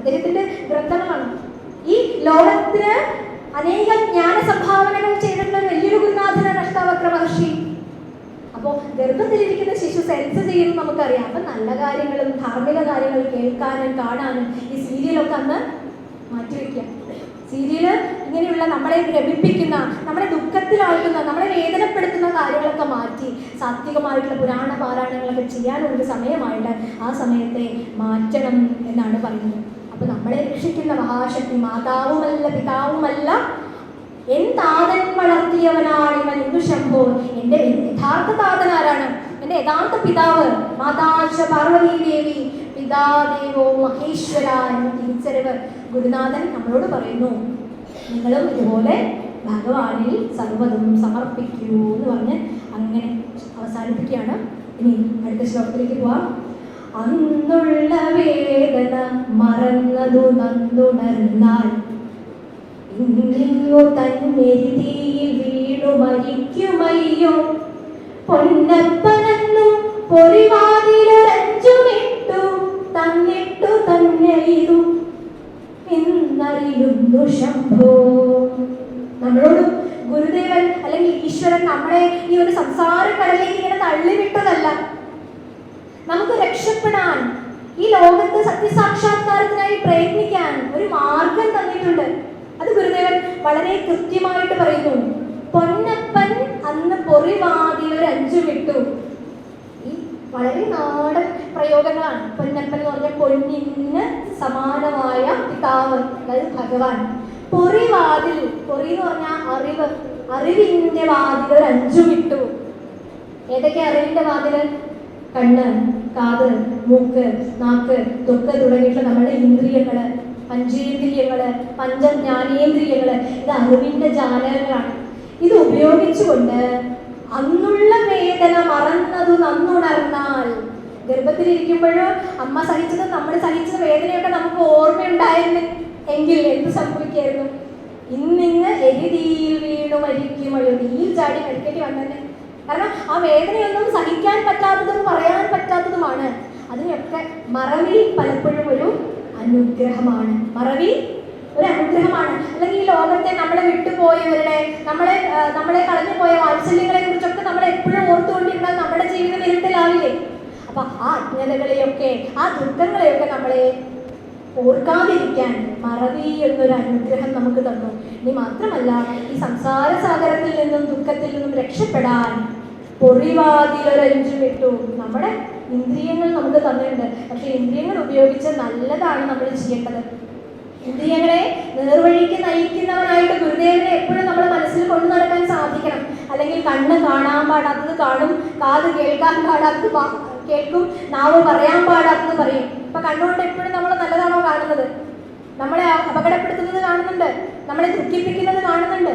അദ്ദേഹത്തിന്റെ ഗ്രന്ഥങ്ങളാണ്. ഈ ലോകത്തിന് അനേക ജ്ഞാന സംഭാവനകൾ ചെയ്തിട്ടുള്ള വലിയൊരു ഗുരുനാഥന അഷ്ടാവക്ര മഹർഷി അപ്പോൾ ഗർഭത്തിലിരിക്കുന്ന ശിശു സെൻസ് ചെയ്യുന്നു നമുക്കറിയാം. അപ്പം നല്ല കാര്യങ്ങളും ധാർമ്മിക കാര്യങ്ങളും കേൾക്കാനും കാണാനും ഈ സീരിയലൊക്കെ അന്ന് മാറ്റിവെക്കാം സീരിയൽ ഇങ്ങനെയുള്ള നമ്മളെ ഭ്രമിപ്പിക്കുന്ന നമ്മളെ ദുഃഖത്തിലാഴ്ത്തുന്ന നമ്മളെ വേദനപ്പെടുത്തുന്ന കാര്യങ്ങളൊക്കെ മാറ്റി സാത്വികമായിട്ടുള്ള പുരാണ പാരായണങ്ങളൊക്കെ ചെയ്യാനുള്ളൊരു സമയമായിട്ട് ആ സമയത്തെ മാറ്റണം എന്നാണ് പറയുന്നത്. അപ്പോൾ നമ്മളെ രക്ഷിക്കുന്ന മഹാശക്തി മാതാവുമല്ല പിതാവുമല്ല. എന്താതൻ താതൻ വളർത്തിയവനാണ് ഇവൻ ശംഭോ. എന്റെ യഥാർത്ഥ താതൻ ആരാണ് എന്റെ യഥാർത്ഥ പിതാവ് മാതാശ പാർവതീ ദേവി പിതാദേവോ മഹേശ്വര എന്ന തിരിച്ചറിവ് ഗുരുനാഥൻ നമ്മളോട് പറയുന്നു. നിങ്ങളും ഇതുപോലെ ഭഗവാനിൽ സർവതും സമർപ്പിക്കൂ എന്ന് പറഞ്ഞ് അങ്ങനെ അവസാനിപ്പിക്കുകയാണ്. ഇനി അടുത്ത ശ്ലോകത്തിലേക്ക് പോവാം. അന്നുള്ള വേദന മറന്നതു നന്നുണർന്നാൽ ഇന്നിയോ തന്നെരുതിയിൽ വീണു മരിക്കുമയ്യോ? പൊന്നപ്പനന്നു പൊറിവാതിലൊരഞ്ചുമിട്ടു തന്നിട്ടു തന്നെയു എന്നറിയുന്നു ശംഭോ. നമ്മളോട് ഗുരുദേവൻ അല്ലെങ്കിൽ ഈശ്വരൻ നമ്മളെ ഈ ഒരു സംസാര കടലിലേക്ക് ഇങ്ങനെ തള്ളിവിട്ടതല്ല. നമുക്ക് രക്ഷപ്പെടാൻ ഈ ലോകത്ത് സത്യസാക്ഷാത്കാരത്തിനായി പ്രയത്നിക്കാൻ ഒരു മാർഗം തന്നിട്ടുണ്ട്. അത് ഗുരുദേവൻ വളരെ കൃത്യമായിട്ട് പറയുന്നു. പൊന്നപ്പൻ അന്ന് പൊറിവാതിൽ ഒരു അഞ്ചു വിട്ടു ഈ വളരെ നാടൻ പ്രയോഗങ്ങളാണ്. പൊന്നപ്പൻ എന്ന് പറഞ്ഞ പൊന്നിന് സമാനമായ പിതാവ് അതായത് ഭഗവാൻ. പൊറിവാതിൽ പൊറി എന്ന് പറഞ്ഞാൽ അറിവ്. അറിവിന്റെ വാതിൽ ഒരു അഞ്ചു വിട്ടു ഏതൊക്കെ അറിവിന്റെ വാതിൽ? കണ്ണ് കാത് മൂക്ക് നാക്ക് തൊക്ക് തുടങ്ങിയിട്ടുള്ള നമ്മുടെ ഇന്ദ്രിയങ്ങൾ പഞ്ചേന്ദ്രിയങ്ങൾ പഞ്ചജ്ഞാനേന്ദ്രിയങ്ങൾ ഇത് അറിവിന്റെ ജാലകങ്ങളാണ്. ഇത് ഉപയോഗിച്ചുകൊണ്ട് അന്നുള്ള വേദന മറന്നത് നന്നുണർന്നാൽ ഗർഭത്തിലിരിക്കുമ്പോഴോ അമ്മ സഹിച്ചത് നമ്മൾ സഹിച്ച വേദനയൊക്കെ നമുക്ക് ഓർമ്മയുണ്ടായിരുന്നു. എങ്കിൽ എന്ത് സംഭവിക്കായിരുന്നു? ഇന്നിങ്ങ് എഴുതിയിൽ വീണു മരിക്കും തീയിൽ ചാടി മരിക്കേണ്ടി വന്നെ കാരണം ആ വേദനയൊന്നും സഹിക്കാൻ അതിനൊക്കെ മറവി പലപ്പോഴും ഒരു അനുഗ്രഹമാണ്. മറവി ഒരു അനുഗ്രഹമാണ്. അല്ലെങ്കിൽ ഈ ലോകത്തെ നമ്മളെ വിട്ടുപോയവരുടെ നമ്മളെ നമ്മളെ കളഞ്ഞു പോയ വാത്സല്യങ്ങളെ കുറിച്ചൊക്കെ നമ്മൾ എപ്പോഴും ഓർത്തുകൊണ്ടിരുന്നാൽ നമ്മുടെ ജീവിതം ഇരുട്ടിലാവില്ലേ? അപ്പൊ ആ അജ്ഞതകളെയൊക്കെ ആ ദുഃഖങ്ങളെയൊക്കെ നമ്മളെ ഓർക്കാതിരിക്കാൻ മറവി എന്നൊരു അനുഗ്രഹം നമുക്ക് തന്നു. ഇനി മാത്രമല്ല ഈ സംസാര സാഗരത്തിൽ നിന്നും ദുഃഖത്തിൽ നിന്നും രക്ഷപ്പെടാൻ പൊറിവാതിലൊരഞ്ചു വിട്ടു നമ്മുടെ ഇന്ദ്രിയങ്ങൾ നമുക്ക് തന്നിട്ടുണ്ട്. പക്ഷെ ഇന്ദ്രിയങ്ങൾ ഉപയോഗിച്ച് നല്ലതാണ് നമ്മൾ ചെയ്യേണ്ടത്. ഇന്ദ്രിയങ്ങളെ നേർവഴിക്ക് നയിക്കുന്നവനായിട്ട് ഗുരുദേവനെ എപ്പോഴും നമ്മൾ മനസ്സിൽ കൊണ്ടു നടക്കാൻ സാധിക്കണം. അല്ലെങ്കിൽ കണ്ണ് കാണാൻ പാടാത്തത് കാണും കാത് കേൾക്കാൻ പാടാത്തത് കേൾക്കും നാവ് പറയാൻ പാടാത്തത് പറയും. ഇപ്പൊ കണ്ണുകൊണ്ട് എപ്പോഴും നമ്മൾ നല്ലതാണോ കാണുന്നത്? നമ്മളെ അപകടപ്പെടുത്തുന്നത് കാണുന്നുണ്ട്. നമ്മളെ ദുഃഖിപ്പിക്കുന്നത് കാണുന്നുണ്ട്.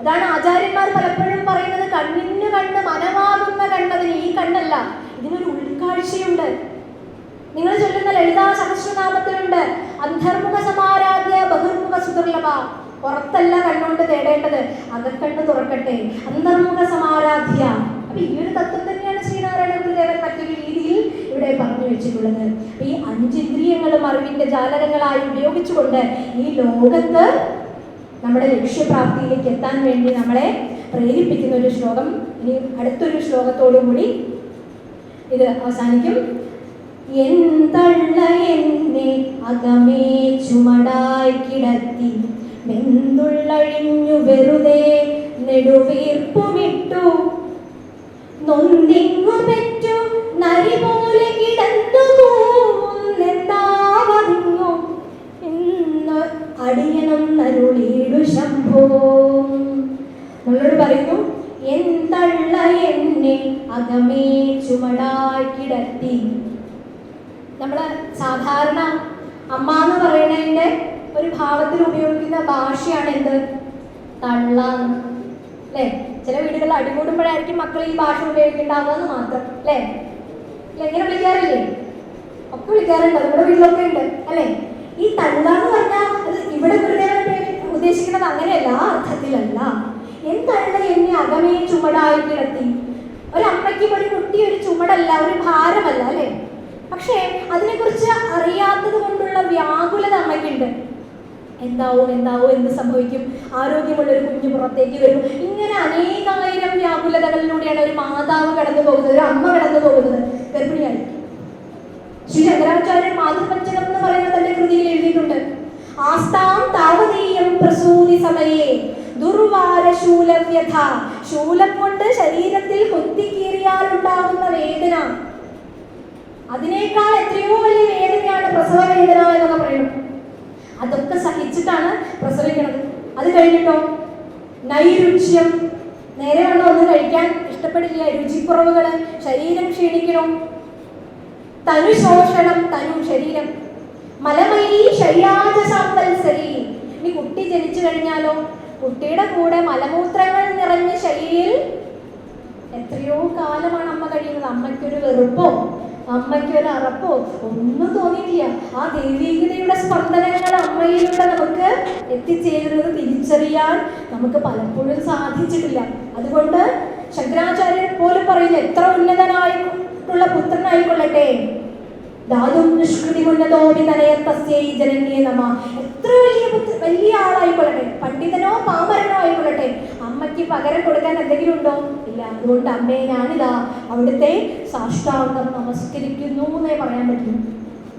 അതാണ് ആചാര്യന്മാർ പലപ്പോഴും പറയുന്നത് കണ്ണിന് കണ്ണ് മനമാകുന്ന കണ്ണതിന് ഈ കണ്ണല്ല. ഇതിനൊരു ഉൾക്കാഴ്ചയുണ്ട്. നിങ്ങൾ ചൊല്ലുന്ന ലളിതാ സഹസ്രനാമത്തിലുണ്ട്. അന്തർമുഖ സമാരാധ്യ ബഹിർമുഖ സുദുർലഭ. പുറത്തല്ല കണ്ണുകൊണ്ട് തേടേണ്ടത്. അകക്കണ്ണ് തുറക്കട്ടെ. അന്തർമുഖ സമാരാധ്യ. അപ്പൊ ഈ ഒരു തത്വം തന്നെയാണ് ശ്രീനാരായണ ഗുരുദേവൻ മറ്റൊരു രീതിയിൽ ഇവിടെ പറഞ്ഞു വെച്ചിട്ടുള്ളത്. അപ്പൊ ഈ അഞ്ചിന്ദ്രിയങ്ങളും അറിവിന്റെ ജാലകങ്ങളായി ഉപയോഗിച്ചുകൊണ്ട് ഈ ലോകത്ത് നമ്മുടെ ലക്ഷ്യപ്രാപ്തിയിലേക്ക് എത്താൻ വേണ്ടി നമ്മളെ പ്രേരിപ്പിക്കുന്ന ഒരു ശ്ലോകം. ഇനി അടുത്തൊരു ശ്ലോകത്തോടു കൂടി ഇത് അവസാനിക്കും. എന്തള്ള എന്നെ അകമേ ചുമടായി കിടത്തി വെന്തുള്ളഴിഞ്ഞു വെറുതെ നെടുവീർപ്പുമിട്ടു. നൊന്തിങ്ങു പെറ്റു നരി പോലെ കിടന്നു പോകുന്നെന്താവറിഞ്ഞു എന്ന് അടിയണം നരുളീടു ശംഭോ നമ്മളോട് പറയുന്നു എന്തള്ള എന്നെ അകമേ ചുമടായി കിടത്തി? നമ്മൾ സാധാരണ അമ്മ എന്ന് പറയുന്നതിന്റെ ഒരു ഭാവത്തിൽ ഉപയോഗിക്കുന്ന ഭാഷയാണ് എന്ത്? തള്ള. അല്ലേ? ചില വീടുകളിൽ അടികൂടുമ്പോഴായിരിക്കും മക്കൾ ഈ ഭാഷ ഉപയോഗിക്കേണ്ടാവുക മാത്രം. അല്ലേ? ഇല്ല, ഇങ്ങനെ വിളിക്കാറില്ലേ? ഒക്കെ വിളിക്കാറുണ്ട്. നമ്മുടെ വീട്ടിലൊക്കെ ഉണ്ട്. അല്ലേ? ഈ തള്ള എന്ന് പറഞ്ഞാൽ ഇവിടെ ഉപയോഗി- ഉദ്ദേശിക്കുന്നത് അങ്ങനെയല്ല അർത്ഥത്തിലല്ല. എന്താണ് എന്നെ അകമേ ചുമടായി കിടത്തി? ഒരമ്മയ്ക്കും ഒരു കുട്ടി ഒരു ചുമടല്ല ഒരു ഭാരമല്ല അല്ലേ? പക്ഷേ അതിനെക്കുറിച്ച് അറിയാത്തത് കൊണ്ടുള്ള വ്യാകുലത അമ്മയ്ക്കുണ്ട്. എന്താവും എന്താവും എന്ത് സംഭവിക്കും? ആരോഗ്യമുള്ള ഒരു കുഞ്ഞു പുറത്തേക്ക് വരും. ഇങ്ങനെ അനേകായിരം വ്യാകുലതകളിലൂടെയാണ് ഒരു മാതാവ് കടന്നു പോകുന്നത് ഒരു അമ്മ കടന്നു പോകുന്നത്. ഗർഭിണിയായിരിക്കും ശ്രീ ശങ്കരാചാര്യൻ മാതൃപഞ്ചകം എന്ന് പറയുന്ന തന്റെ കൃതിയിൽ എഴുതിയിട്ടുണ്ട്. ആസ്താം താവതീയം പ്രസൂതി സമയേ ദുർവാര ശൂലവ്യഥ. ശൂലം കൊണ്ട് ശരീരത്തിൽ കൊത്തിക്കീറിയാൽ ഉണ്ടാകുന്ന വേദന. അതിനേക്കാൾ എത്രയോ വലിയ വേദനയാണ് പ്രസവ വേദന എന്നൊക്കെ പറയുന്നത് അതൊക്കെ സഹിച്ചിട്ടാണ് പ്രസവിക്കുന്നത് അത് കഴിഞ്ഞിട്ടോ? നൈരുച്യം. നേരെ വണ്ണം ഒന്നും കഴിക്കാൻ. ഇഷ്ടപ്പെടില്ല. രുചിക്കുറവുകൾ ശരീരം ക്ഷീണിക്കണം. തനു ശോഷണം തനു ശരീരം. മലമയി ശയ്യാജ സാമ്പൽസരി ഇനി കുട്ടി ജനിച്ചു കഴിഞ്ഞാലോ? കുട്ടിയുടെ കൂടെ മലമൂത്രങ്ങൾ നിറഞ്ഞ ശൈലിയിൽ എത്രയോ കാലമാണ് അമ്മ കഴിയുന്നത്. അമ്മയ്ക്കൊരു വെറുപ്പോ അമ്മയ്ക്കൊരു അറപ്പോ ഒന്നും തോന്നിയിട്ടില്ല. ആ ദൈവീകതയുടെ സ്പന്ദനങ്ങൾ അമ്മയിലൂടെ നമുക്ക് എത്തിച്ചേരുന്നത് തിരിച്ചറിയാൻ നമുക്ക് പലപ്പോഴും സാധിച്ചിട്ടില്ല. അതുകൊണ്ട് ശങ്കരാചാര്യൻ പോലും പറയുന്നു എത്ര ഉന്നതനായിട്ടുള്ള പുത്രനായിക്കൊള്ളട്ടെ? എത്ര വലിയ വലിയ ആളായിക്കൊള്ളട്ടെ പണ്ഡിതനോ പാമരനോ ആയിക്കൊള്ളട്ടെ. അമ്മയ്ക്ക് പകരം കൊടുക്കാൻ എന്തെങ്കിലും ഉണ്ടോ? ഇല്ല അതുകൊണ്ട് അമ്മയെ ഞാനിതാ. അവിടുത്തെ സാഷ്ടാംഗം നമസ്കരിക്കുന്നു എന്നേ പറയാൻ പറ്റും.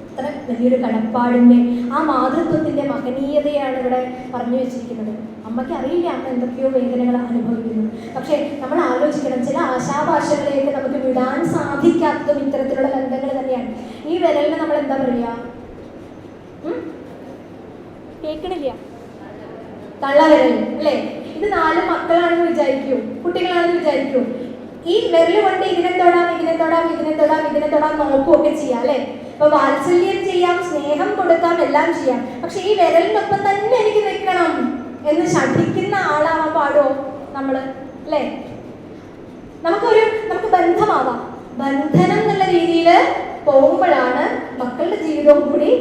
അത്ര വലിയൊരു കടപ്പാടിന്റെ ആ മാതൃത്വത്തിന്റെ മഹനീയതയാണ് ഇവിടെ പറഞ്ഞു വെച്ചിരിക്കുന്നത്. അമ്മയ്ക്ക് അറിയില്ല അമ്മ എന്തൊക്കെയോ വേദനകൾ അനുഭവിക്കുന്നു. പക്ഷെ നമ്മൾ ആലോചിക്കണം ചില ആശാഭാഷകളെയൊക്കെ നമുക്ക് വിടാൻ സാധിക്കാത്തതും ഇത്തരത്തിലുള്ള ബന്ധങ്ങൾ തന്നെയാണ്. ഈ വിരലിന് നമ്മൾ എന്താ കേക്കണില്ല. കേൾക്കണില്ല തള്ളവിരൽ അല്ലേ? ഇത് നാല് മക്കളാണെന്ന് വിചാരിക്കൂ കുട്ടികളാണെന്ന് വിചാരിക്കൂ. ഈ വിരൽ കൊണ്ട് ഇതിനെ തൊടാം ഇതിനെ തൊടാം ഇതിനെ തൊടാം ഇതിനെ തൊടാം നോക്കുകയൊക്കെ ചെയ്യാം അല്ലേ? ഇപ്പൊ വാത്സല്യം ചെയ്യാം സ്നേഹം കൊടുക്കാം എല്ലാം ചെയ്യാം. പക്ഷെ ഈ വിരലിനൊപ്പം തന്നെ എനിക്ക് നിൽക്കണം. എന്ന് ശഠിക്കുന്ന ആളാവാൻ പാടോ നമ്മൾ അല്ലേ? നമുക്കൊരു നമുക്ക് ബന്ധമാവാം. ബന്ധനം എന്നുള്ള രീതിയിൽ പോകുമ്പോഴാണ് മക്കളുടെ ജീവിതവും കൂടി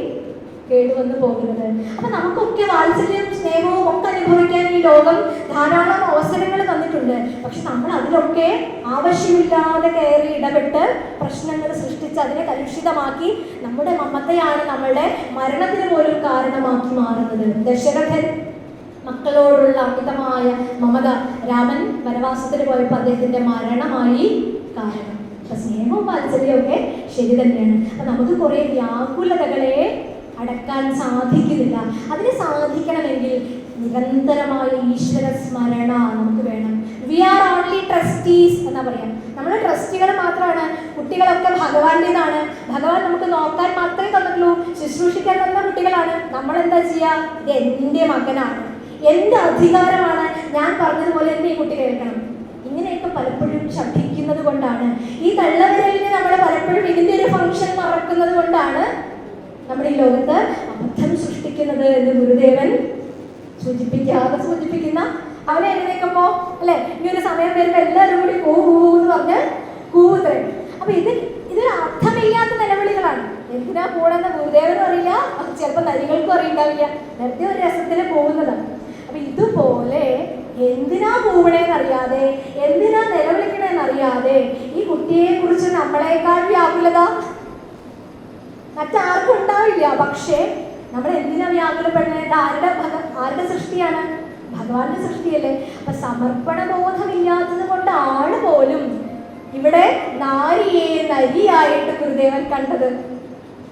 കേടുവന്ന് പോകുന്നത്. അപ്പൊ നമുക്കൊക്കെ വാത്സല്യവും സ്നേഹവും ഒക്കെ അനുഭവിക്കാൻ ഈ ലോകം ധാരാളം അവസരങ്ങൾ തന്നിട്ടുണ്ട്. പക്ഷെ നമ്മൾ അതിലൊക്കെ ആവശ്യമില്ലാതെ കയറി ഇടപെട്ട് പ്രശ്നങ്ങൾ സൃഷ്ടിച്ച് അതിനെ കലുഷിതമാക്കി നമ്മുടെ മമതയാണ് നമ്മളുടെ മരണത്തിന് പോലും കാരണമാക്കി മാറുന്നത്. ദശരഥൻ മക്കളോടുള്ള അമിതമായ മമത രാമൻ വനവാസത്തിന് പോയപ്പോൾ അദ്ദേഹത്തിന്റെ മരണമായി കാരണം. അപ്പൊ സ്നേഹവും വാത്സല്യവും ഒക്കെ ശരി തന്നെയാണ്. അപ്പൊ നമുക്ക് കുറെ വ്യാകുലതകളെ അടക്കാൻ സാധിക്കുന്നില്ല. അതിന് സാധിക്കണമെങ്കിൽ നിരന്തരമായ ഈശ്വര സ്മരണ നമുക്ക് വേണം. വി ആർ ഓൺലി ട്രസ്റ്റീസ് എന്നാ പറയാം. നമ്മൾ ട്രസ്റ്റികൾ മാത്രമാണ് കുട്ടികളൊക്കെ ഭഗവാന്റേതാണ് ഭഗവാൻ നമുക്ക് നോക്കാൻ മാത്രമേ തന്നിട്ടുള്ളൂ. ശുശ്രൂഷിക്കാൻ തന്ന കുട്ടികളാണ്. നമ്മൾ എന്താ ചെയ്യുക ഇത് എന്റെ മകനാണ്. എന്റെ അധികാരമാണ് ഞാൻ പറഞ്ഞതുപോലെ തന്നെ ഈ കുട്ടി കേൾക്കണം. ഇങ്ങനെയൊക്കെ പലപ്പോഴും ശഠിക്കുന്നത് കൊണ്ടാണ്. ഈ തള്ളവിരലിന് നമ്മൾ പലപ്പോഴും ഇതിന്റെ ഒരു ഫംഗ്ഷൻ മറക്കുന്നത് കൊണ്ടാണ് നമ്മുടെ ഈ ലോകത്ത് അബദ്ധം സൃഷ്ടിക്കുന്നത് എന്ന് ഗുരുദേവൻ സൂചിപ്പിക്കാതെ സൂചിപ്പിക്കുന്ന അവനെ എഴുന്നേക്കുമ്പോ അല്ലെ? ഈ ഒരു സമയം വരുമ്പോ എല്ലാവരും കൂടി കൂഹൂ എന്ന് പറഞ്ഞ് കൂത്രേ അപ്പൊ ഇത് ഇതൊരു അർത്ഥമില്ലാത്ത നിലവിളികളാണ്. എന്തിനാ പോണെന്ന് ഗുരുദേവനും അറിയില്ല അത് ചിലപ്പോൾ നരികൾക്കും അറിയുണ്ടാവില്ല. വെറുതെ ഒരു രസത്തിന് പോകുന്നതാണ് അപ്പൊ ഇതുപോലെ എന്തിനാ പോവണേന്ന് അറിയാതെ എന്തിനാ നിലവിളിക്കണേന്ന് അറിയാതെ ഈ കുട്ടിയെ കുറിച്ച് നമ്മളെക്കാൾ വ്യാകുലത? മറ്റാർക്കും ഉണ്ടാവില്ല. പക്ഷേ നമ്മൾ എന്തിനാ വ്യാകുലപ്പെടുന്നത് ആരുടെ ആരുടെ സൃഷ്ടിയാണ്? ഭഗവാന്റെ സൃഷ്ടിയല്ലേ. അപ്പൊ സമർപ്പണ ബോധമില്ലാത്തത് ആൾ പോലും ഇവിടെ നാരിയെ നരിയായിട്ട് ഗുരുദേവൻ കണ്ടത്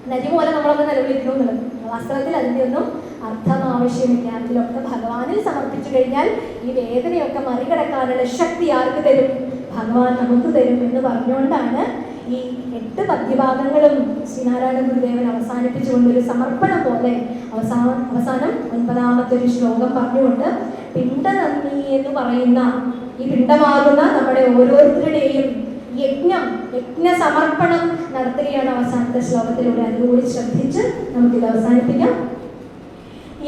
നരി പോലെ നമ്മളൊക്കെ നിലവിളിക്കുന്നു എന്നുള്ളത് വാസ്തവത്തിൽ അതിന്റെ ഒന്നും അർത്ഥം ആവശ്യമില്ല അതിലൊക്കെ ഭഗവാനിൽ സമർപ്പിച്ചു കഴിഞ്ഞാൽ ഈ വേദനയൊക്കെ മറികടക്കാനുള്ള ശക്തി ആർക്ക് തരും? ഭഗവാൻ നമുക്ക് തരും എന്ന് പറഞ്ഞുകൊണ്ടാണ് ഈ എട്ട് പദ്യഭാഗങ്ങളും ശ്രീനാരായണ ഗുരുദേവൻ അവസാനിപ്പിച്ചുകൊണ്ട് ഒരു സമർപ്പണം പോലെ അവസാന അവസാനം ഒൻപതാമത്തെ ഒരു ശ്ലോകം പറഞ്ഞുകൊണ്ട് പിണ്ടനന്ദി എന്ന് പറയുന്ന ഈ പിണ്ടമാകുന്ന നമ്മുടെ ഓരോരുത്തരുടെയും യജ്ഞം സമർപ്പണം നടത്തുകയാണ് അവസാനത്തെ ശ്ലോകത്തിലൂടെ. അതുകൂടി ശ്രദ്ധിച്ച് നമുക്കിത് അവസാനിപ്പിക്കാം.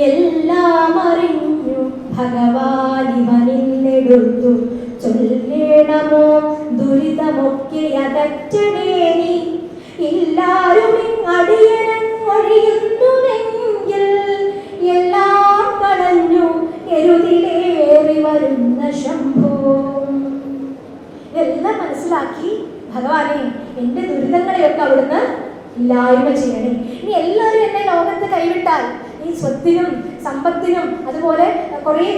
എല്ലാം അറിഞ്ഞു ഭഗവാൻ ഇവനിന്നെടുത്തു. ചൊല്ലേണമോ ദുരിതമൊക്കെ അകറ്റണേ നീ. എല്ലാരും അടിയനൊഴിയുന്നുവെങ്കിൽ എല്ലാം കളഞ്ഞു എരുതിലേറി വരുന്ന ശംഭോ. എല്ലാം മനസ്സിലാക്കി ഭഗവാനെ എന്റെ ദുരിതങ്ങളെയൊക്കെ അവിടുന്ന് ഇല്ലായ്മ ചെയ്യണേ. നീ എല്ലാവരും എന്നെ ലോകത്ത് കൈവിട്ടാൽ ഈ സ്വത്തിനും സമ്പത്തിനും അതുപോലെ കുറേ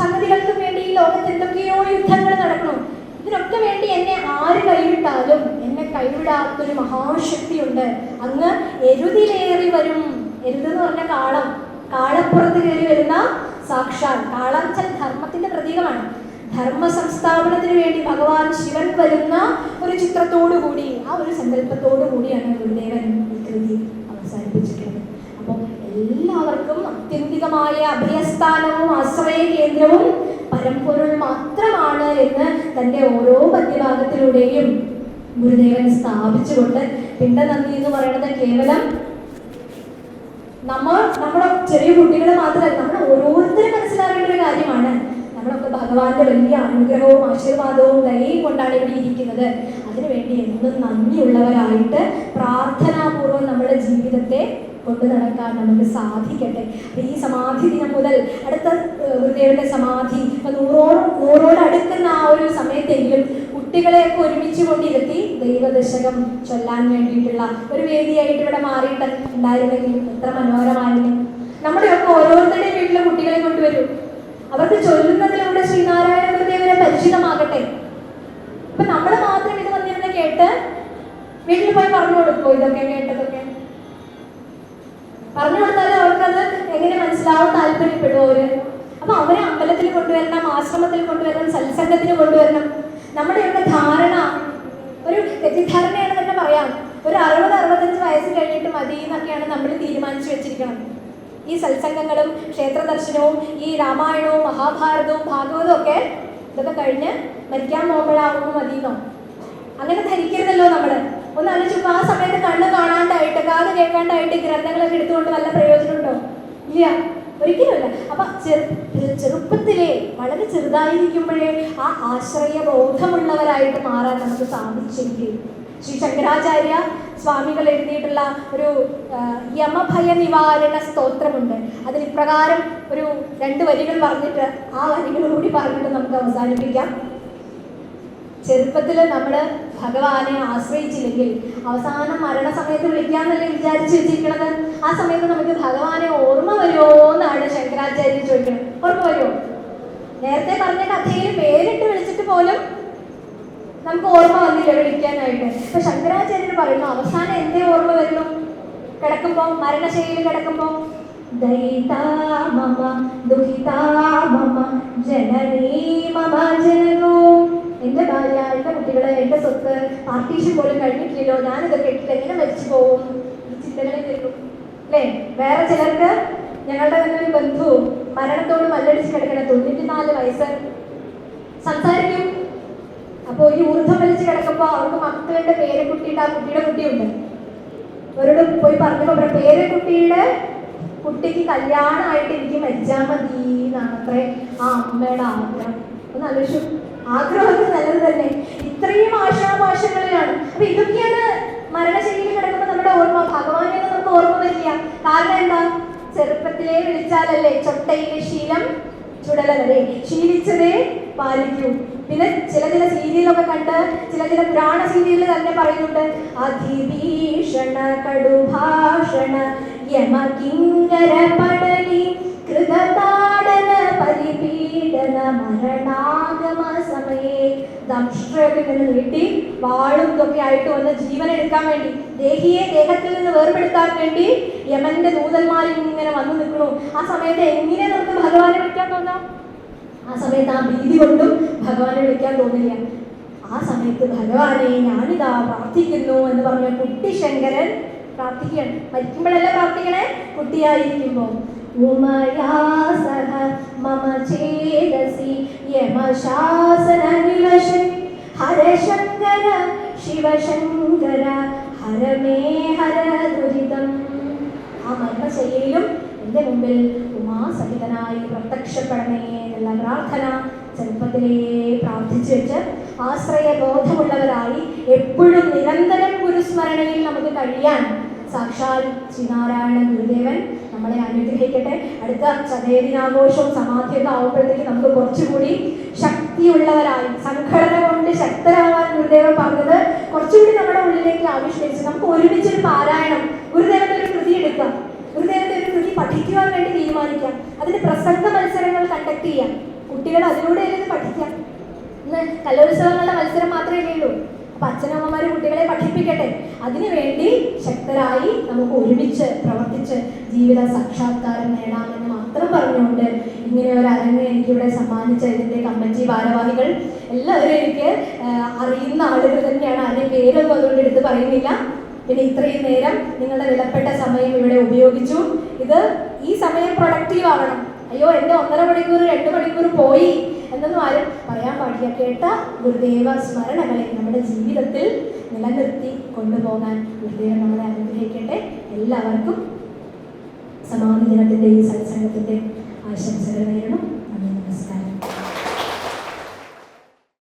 സംഗതികൾക്കും വേണ്ടി ഈ ലോകത്ത് എന്തൊക്കെയോ യുദ്ധങ്ങൾ നടക്കണം ഇതിനൊക്കെ വേണ്ടി എന്നെ ആര് കൈവിട്ടാലും എന്നെ കൈവിടാത്തൊരു മഹാശക്തിയുണ്ട്. അങ്ങ് എരുതിലേറി വരും. എരുത് എന്ന് പറഞ്ഞ കാളം. കാളപ്പുറത്ത് കയറി വരുന്ന സാക്ഷാൽ. കാളം ചില ധർമ്മത്തിന്റെ പ്രതീകമാണ്. ധർമ്മ സംസ്ഥാപനത്തിന് വേണ്ടി ഭഗവാൻ ശിവൻ വരുന്ന ഒരു ചിത്രത്തോടു കൂടി ആ ഒരു സങ്കല്പത്തോടു കൂടിയാണ് ഗുരുദേവൻ ഈ കൃതി അവസാനിപ്പിച്ചിട്ടുള്ളത് അപ്പോൾ എല്ലാവർക്കും അത്യന്തികമായ അഭയസ്ഥാനവും ആശ്രയ കേന്ദ്രവും പരമ്പൊരുൾ മാത്രമാണ് എന്ന് തന്റെ ഓരോ പദ്യഭാഗത്തിലൂടെയും ഗുരുദേവൻ സ്ഥാപിച്ചുകൊണ്ട് പിണ്ടനന്ദി എന്ന് പറയുന്നത് കേവലം നമ്മൾ നമ്മുടെ ചെറിയ കുട്ടികളെ മാത്രമല്ല നമ്മൾ ഓരോരുത്തരും മനസ്സിലാക്കേണ്ട ഒരു കാര്യമാണ്. നമ്മളൊക്കെ ഭഗവാന്റെ വലിയ അനുഗ്രഹവും ആശീർവാദവും ദയയും കൊണ്ടാണ് ഇവിടെ ഇരിക്കുന്നത്. അതിനുവേണ്ടി എന്നും നന്ദിയുള്ളവരായിട്ട് പ്രാർത്ഥനാപൂർവം നമ്മുടെ ജീവിതത്തെ കൊണ്ടു നടക്കാൻ നമുക്ക് സാധിക്കട്ടെ. ഈ സമാധി ദിനം മുതൽ അടുത്ത ഗുരുദേവന്റെ സമാധി ഇപ്പൊ നൂറോട് നൂറോട് അടുക്കുന്ന ആ ഒരു സമയത്തെങ്കിലും കുട്ടികളെയൊക്കെ ഒരുമിച്ച് കൊണ്ടിരുത്തി ദൈവദശകം ചൊല്ലാൻ വേണ്ടിയിട്ടുള്ള ഒരു വേദിയായിട്ട് ഇവിടെ മാറിയിട്ട് ഉണ്ടായിരുന്നെങ്കിൽ എത്ര മനോഹരമായിരുന്നു. നമ്മുടെയൊക്കെ ഓരോരുത്തരുടെയും വീട്ടിലെ കുട്ടികളെ കൊണ്ടുവരൂ. അവർക്ക് ചൊല്ലുന്നതിലൂടെ ശ്രീനാരായണ ഗുരുദേവനെ പരിചിതമാകട്ടെ. ഇപ്പൊ നമ്മൾ മാത്രം ഇത് വന്നിരുന്ന് കേട്ട് വീട്ടിൽ പോയി പറഞ്ഞു കൊടുക്കോ ഇതൊക്കെ കേട്ടതൊക്കെ? പറഞ്ഞു കൊടുത്താൽ അവർക്കത് എങ്ങനെ മനസ്സിലാവും താല്പര്യപ്പെടുമോ അവർ? അപ്പൊ അവരെ അമ്പലത്തിൽ കൊണ്ടുവരണം ആശ്രമത്തിൽ കൊണ്ടുവരണം സത്സംഗത്തിന് കൊണ്ടുവരണം. നമ്മുടെ ഇവിടെ ധാരണ ഒരു തെറ്റിദ്ധാരണയാണ് തന്നെ പറയാം. ഒരു അറുപത് അറുപത്തഞ്ച് വയസ്സ് കഴിഞ്ഞിട്ട് മതി എന്നൊക്കെയാണ് നമ്മൾ തീരുമാനിച്ചു വെച്ചിരിക്കണം ഈ സത്സംഗങ്ങളും ക്ഷേത്ര ദർശനവും ഈ രാമായണവും മഹാഭാരതവും ഭാഗവതവും ഒക്കെ ഇതൊക്കെ കഴിഞ്ഞ് മരിക്കാൻ പോകുമ്പോഴാകുമ്പോൾ മതിയെന്നോ? അങ്ങനെ ധരിക്കരുതല്ലോ നമ്മൾ. ഒന്ന് ആലോചിച്ചു ആ സമയത്ത് കണ്ണ് കാണാണ്ടായിട്ട് കാത് കേൾക്കാണ്ടായിട്ട് ഗ്രന്ഥങ്ങളൊക്കെ എടുത്തുകൊണ്ട് വല്ല പ്രയോജനമുണ്ടോ? ഇല്ല. ഒരിക്കലുമില്ല അപ്പൊ ചെറു ചെറുപ്പത്തിലേ വളരെ ചെറുതായിരിക്കുമ്പോഴേ ആ ആശ്രയ ബോധമുള്ളവരായിട്ട് മാറാൻ നമുക്ക് സാധിച്ചെങ്കിൽ. ശ്രീ ശങ്കരാചാര്യ സ്വാമികൾ എഴുതിയിട്ടുള്ള ഒരു യമഭയ നിവാരണ സ്തോത്രമുണ്ട്. അതിൽ ഇപ്രകാരം ഒരു രണ്ട് വരികൾ പറഞ്ഞിട്ട് ആ വരികൾ കൂടി പറഞ്ഞിട്ട് നമുക്ക് അവസാനിപ്പിക്കാം. ചെറുപ്പത്തിൽ നമ്മൾ ഭഗവാനെ ആശ്രയിച്ചില്ലെങ്കിൽ അവസാനം മരണസമയത്ത് വിളിക്കാന്നല്ലേ വിചാരിച്ചു വെച്ചിരിക്കണത്? ആ സമയത്ത് നമുക്ക് ഭഗവാനെ ഓർമ്മ വരുമോ എന്നാണ് ശങ്കരാചാര്യൻ ചോദിക്കുന്നത്. ഓർമ്മ വരുമോ? നേരത്തെ പറഞ്ഞ കഥയിൽ പേരിട്ട് വിളിച്ചിട്ട് പോലും നമുക്ക് ഓർമ്മ വന്നില്ല വിളിക്കാനായിട്ട് ഇപ്പൊ ശങ്കരാചാര്യർ പറയുന്നു അവസാനം എന്തേ ഓർമ്മ വരുന്നു? കിടക്കുമ്പോ മരണശൈലി കിടക്കുമ്പോ ദയിതാ മമ ദുഹിതാ മമ ജനനീ മമ എന്റെ ഭാര്യ എന്റെ കുട്ടികളെ എന്റെ സ്വത്ത് പാർട്ടീഷൻ പോലും കഴിഞ്ഞിട്ടില്ലല്ലോ ഞാനിതൊക്കെ ഇട്ടിട്ട് എങ്ങനെ മരിച്ചു പോകും? ഈ ചിന്തകളെ കേൾക്കും അല്ലേ? വേറെ ചിലർക്ക് ഞങ്ങളുടെ തന്നെ ഒരു ബന്ധു മരണത്തോട് മല്ലടിച്ച് കിടക്കണ തൊണ്ണൂറ്റിനാല് വയസ്സ്. സംസാരിക്കും. അപ്പോൾ ഈ ഊർധ്വം വലിച്ച് കിടക്കുമ്പോൾ അവർക്ക് മക്കളുടെ പേരക്കുട്ടിയുടെ ആ കുട്ടിയുടെ കുട്ടിയുണ്ട്. അവരോട് പോയി പറഞ്ഞു അവരുടെ പേരക്കുട്ടിയുടെ കുട്ടിക്ക് കല്യാണമായിട്ട് എനിക്ക് മരിച്ചാൽ മതി എന്നാണ് അത്രേ ആ അമ്മയുടെ ആഗ്രഹം. ഒന്ന് ആലോചിച്ചു ആഗ്രഹമൊക്കെ നല്ലത് തന്നെ. ഇത്രയും ആശാഭാഷങ്ങളിലാണ് അപ്പൊ ഇതൊക്കെയാണ് മരണശൈലിയിൽ കിടക്കുമ്പോൾ നമ്മുടെ ഓർമ്മ. ഭഗവാനെ നമുക്ക് ഓർമ്മ വരില്ല. കാരണം എന്താ? ചെറുപ്പത്തിലേ വിളിച്ചാലല്ലേ ചൊട്ടയിലെ ശീലം ചുടല വരെ ശീലിച്ചതേ പാലിക്കൂ. പിന്നെ ചില ചില സീരിയലൊക്കെ കണ്ട് ചില ചില പുരാണ സീരിയലിൽ തന്നെ പറയുന്നുണ്ട്. അതിഭീഷണ കടുഭാഷണ യമകിങ്കര പടലി കൃതതാടന പരിപീഡന മരണാഗമ സമയേ ദംഷ്ട്രയൊക്കെ ഇങ്ങനെ നീട്ടി വാളും ഇതൊക്കെ ആയിട്ട് വന്ന് ജീവൻ എടുക്കാൻ വേണ്ടി ദേഹിയെ ദേഹത്തിൽ നിന്ന് വേർപെടുത്താൻ വേണ്ടി യമന്റെ ദൂതന്മാരിൽ ഇങ്ങനെ വന്നു നിൽക്കണു ആ സമയത്ത് എങ്ങനെ നമുക്ക് ഭഗവാനെ വിളിക്കാൻ തോന്നാം? ആ സമയത്ത് ആ ഭീതി കൊണ്ടും ഭഗവാനെ വിളിക്കാൻ തോന്നില്ല. ആ സമയത്ത് ഭഗവാനെ ഞാനിതാ പ്രാർത്ഥിക്കുന്നു എന്ന് പറഞ്ഞ കുട്ടി ശങ്കരൻ പ്രാർത്ഥിക്കുകയാണ്. മരിക്കുമ്പോഴല്ല പ്രാർത്ഥിക്കണേ? നിവശൻ ഹരശങ്കര ശിവശങ്കര ഹരമേ ഹര ദുരിതം. ആ മരണശൈലിയിലും എന്റെ മുമ്പിൽ ഉമാസഹിതനായി പ്രത്യക്ഷപ്പെടണേ എന്നുള്ള പ്രാർത്ഥന ചെറുപ്പത്തിലേ പ്രാർത്ഥിച്ചു വെച്ച് ആശ്രയ ബോധമുള്ളവരായി എപ്പോഴും നിരന്തരം ഗുരുസ്മരണയിൽ നമുക്ക് കഴിയാൻ സാക്ഷാൽ ശ്രീനാരായണ ഗുരുദേവൻ നമ്മളെ അനുഗ്രഹിക്കട്ടെ. അടുത്ത ചതയദിനാഘോഷവും സമാധിയൊക്കെ ആവുമ്പോഴത്തേക്ക് നമുക്ക് കുറച്ചുകൂടി ശക്തിയുള്ളവരായി സംഘടന കൊണ്ട് ശക്തരാവാൻ ഗുരുദേവൻ പറഞ്ഞത് കുറച്ചുകൂടി നമ്മുടെ ഉള്ളിലേക്ക് ആവിഷ്കരിച്ച് നമുക്ക് ഒരുമിച്ചൊരു പാരായണം. ഗുരുദേവന്റെ ഒരു കൃതി എടുക്കാം ഗുരുദേവന്റെ ഒരു കൃതി പഠിക്കുവാൻ വേണ്ടി തീരുമാനിക്കാം അതിന് പ്രസംഗ മത്സരങ്ങൾ കണ്ടക്ട് ചെയ്യാം. കുട്ടികൾ അതിലൂടെ ഇത് പഠിക്കാം? ഇന്ന് കലോത്സവങ്ങളുടെ മത്സരം മാത്രമേ ഉള്ളൂ അപ്പൊ അച്ഛനമ്മമാര് കുട്ടികളെ പഠിപ്പിക്കട്ടെ. അതിനുവേണ്ടി ശക്തരായി നമുക്ക് ഒരുമിച്ച് പ്രവർത്തിച്ച് ജീവിത സാക്ഷാത്കാരം നേടാമെന്ന് മാത്രം പറഞ്ഞുകൊണ്ട് ഇങ്ങനെ ഒരു അരങ്ങ് എനിക്കിവിടെ സമ്മാനിച്ച ഇതിന്റെ കമ്മിറ്റി ഭാരവാഹികൾ എല്ലാവരും എനിക്ക് അറിയുന്ന ആളുകൾ തന്നെയാണ്. അതിന്റെ പേരൊന്നും അതുകൊണ്ട് എടുത്ത് പറയുന്നില്ല. പിന്നെ ഇത്രയും നേരം നിങ്ങളുടെ വിലപ്പെട്ട സമയം ഇവിടെ ഉപയോഗിച്ചു. ഇത് ഈ സമയം പ്രൊഡക്റ്റീവ് ആവണം. അയ്യോ എന്റെ ഒന്നര മണിക്കൂർ രണ്ട് മണിക്കൂർ പോയി എന്നൊന്നും ആരും പറയാൻ പാടില്ല. കേട്ട ഗുരുദേവ സ്മരണകളെ നമ്മുടെ ജീവിതത്തിൽ നിലനിർത്തി കൊണ്ടുപോകാൻ ഗുരുദേവൻ നമ്മളെ അനുഗ്രഹിക്കട്ടെ. എല്ലാവർക്കും സമാധി ദിനത്തിന്റെ ഈ സത്സംഗത്തിന്റെ ആശംസകൾ നേരണം